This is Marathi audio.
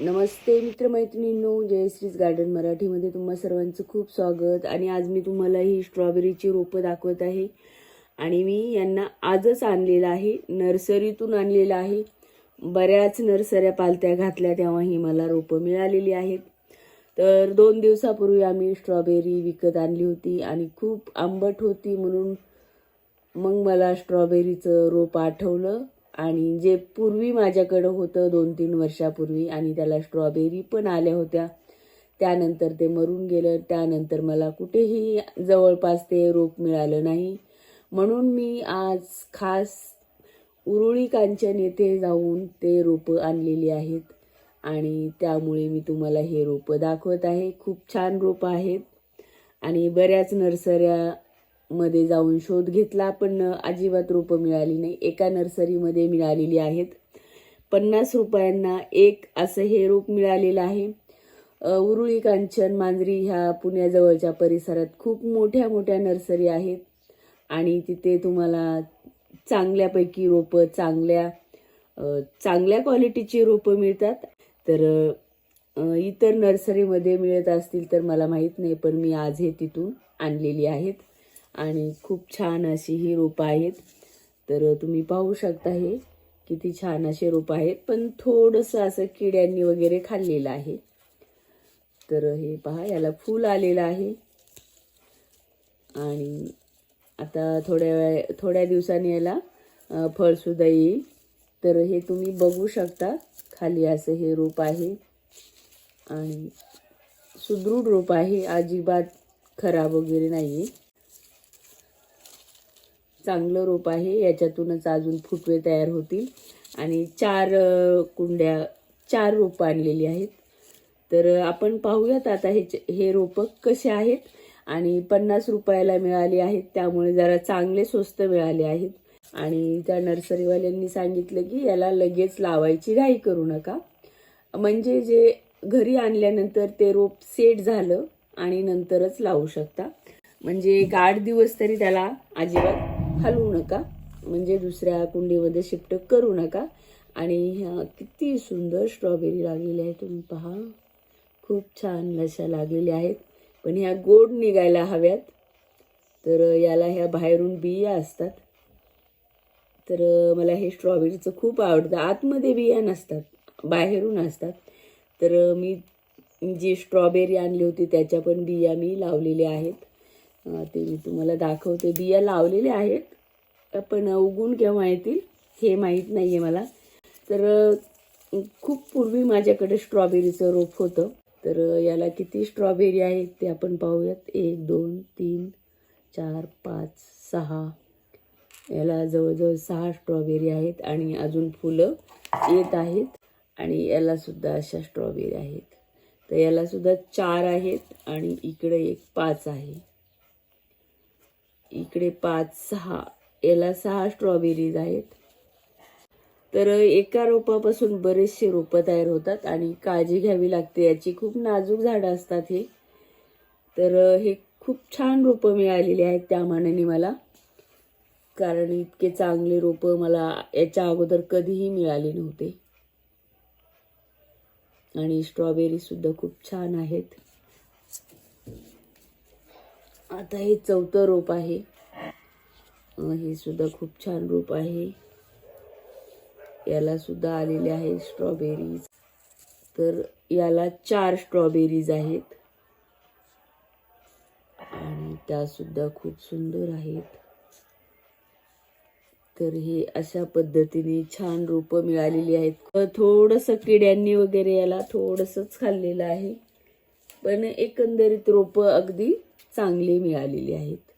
नमस्ते मित्रमैत्रिणींनो जयश्रीज गार्डन मराठीमध्ये तुम्हा सर्वांचं खूप स्वागत. आणि आज मी तुम्हाला ही स्ट्रॉबेरीची रोपं दाखवत आहे. आणि मी यांना आजच आणलेलं आहे नर्सरीतून आणलेलं आहे. बऱ्याच नर्सऱ्या पालत्या घातल्या तेव्हाही मला रोपं मिळालेली आहेत. तर दोन दिवसापूर्वी आम्ही स्ट्रॉबेरी विकत आणली होती आणि खूप आंबट होती म्हणून मग मला स्ट्रॉबेरीचं रोप आठवलं. आणि जे पूर्वी माझ्याकडं होतं दोन तीन वर्षापूर्वी आणि त्याला स्ट्रॉबेरी पण आल्या होत्या त्यानंतर ते मरून गेलं त्यानंतर मला कुठेही जवळपास ते रोप मिळालं नाही. म्हणून मी आज खास उरुळी कांचन येथे जाऊन ते रोपं आणलेली आहेत आणि त्यामुळे मी तुम्हाला हे रोपं दाखवत आहे. खूप छान रोपं आहेत आणि बऱ्याच नर्सऱ्या मध्ये जाऊन शोध घेतला पण अजिबात रोपं मिळाली नाही. एका नर्सरीमध्ये मिळालेली आहेत. पन्नास रुपयांना एक असं हे रोप मिळालेलं आहे. उरुळी कांचन मांजरी ह्या पुण्याजवळच्या परिसरात खूप मोठ्या मोठ्या नर्सरी आहेत. आणि तिथे तुम्हाला चांगल्यापैकी रोपं चांगल्या चांगल्या क्वालिटीची रोपं मिळतात. तर इतर नर्सरीमध्ये मिळत असतील तर मला माहीत नाही पण मी आज हे तिथून आणलेली आहेत. आणि खूप छान अशी ही रोपं आहेत. तर तुम्ही पाहू शकता हे किती छान असे रोपं आहेत. पण थोडंसं असं किड्यांनी वगैरे खाल्लेलं आहे. तर हे पहा याला फूल आलेलं आहे. आणि आता थोड्या वेळ थोड्या दिवसांनी याला फळसुद्धा येईल. तर हे तुम्ही बघू शकता खाली असं हे रोप आहे. आणि सुदृढ रोप आहे अजिबात खराब वगैरे नाही आहे चांगलं रोप आहे. याच्यातूनच अजून फुटवे तयार होतील. आणि चार कुंड्या चार रोपं आणलेली आहेत. तर आपण पाहूयात आता हे हे रोपं कसे आहेत. आणि पन्नास रुपयाला मिळाली आहेत. त्यामुळे जरा चांगले स्वस्त मिळाले आहेत. आणि त्या नर्सरीवाल्यांनी सांगितलं की याला लगेच लावायची घाई करू नका. म्हणजे जे घरी आणल्यानंतर ते रोप सेट झालं आणि नंतरच लावू शकता. म्हणजे एक आठ दिवस तरी त्याला अजिबात हलवू नका. म्हणजे दुसऱ्या कुंडीमध्ये शिफ्ट करू नका. आणि ह्या किती सुंदर स्ट्रॉबेरी लागलेल्या आहेत. तुम्ही पहा. खूप छान लशा लागलेल्या आहेत. पण ह्या गोड निघायला हव्यात. तर याला ह्या बाहेरून बिया असतात. तर मला हे स्ट्रॉबेरीचं खूप आवडतं. आतमध्ये बिया नसतात. बाहेरून असतात. तर मी जी स्ट्रॉबेरी आणली होती त्याच्या पण बिया मी लावलेल्या आहेत. ते मी तुम्हाला दाखवते. बिया लावलेल्या आहेत. पण उगून केव्हा येतील हे माहीत नाही आहे मला. तर खूप पूर्वी माझ्याकडे स्ट्रॉबेरीचं रोप होतं. तर याला किती स्ट्रॉबेरी आहेत ते आपण पाहूयात. एक दोन तीन चार पाच सहा. याला जवळजवळ सहा स्ट्रॉबेरी आहेत आणि अजून फुलं येत आहेत आणि यालासुद्धा अशा स्ट्रॉबेरी आहेत. तर यालासुद्धा चार आहेत आणि इकडे एक पाच आहे. इकडे पाच सहा. याला सहा स्ट्रॉबेरीज आहेत. तर एका रोपापासून बरेचसे रोपं तयार होतात आणि काळजी घ्यावी लागते. याची खूप नाजूक झाडं असतात हे. तर हे खूप छान रोपं मिळालेली आहेत त्या मानाने मला. कारण इतके चांगले रोपं मला याच्या अगोदर कधीही मिळाले नव्हते. आणि स्ट्रॉबेरीसुद्धा खूप छान आहेत. आता हे चौथं रोप आहे. हे सुद्धा खूप छान रोप आहे. याला सुद्धा आलेले आहे स्ट्रॉबेरीज तर याला चार स्ट्रॉबेरीज आहेत. आणि त्या सुद्धा खूप सुंदर आहेत. तर हे अशा पद्धतीने छान रोपं मिळालेली आहेत. थोडंसं किड्यांनी वगैरे याला थोडंसंच खाल्लेलं आहे. पण एकंदरीत रोपं अगदी चांगली मिळालेली आहेत.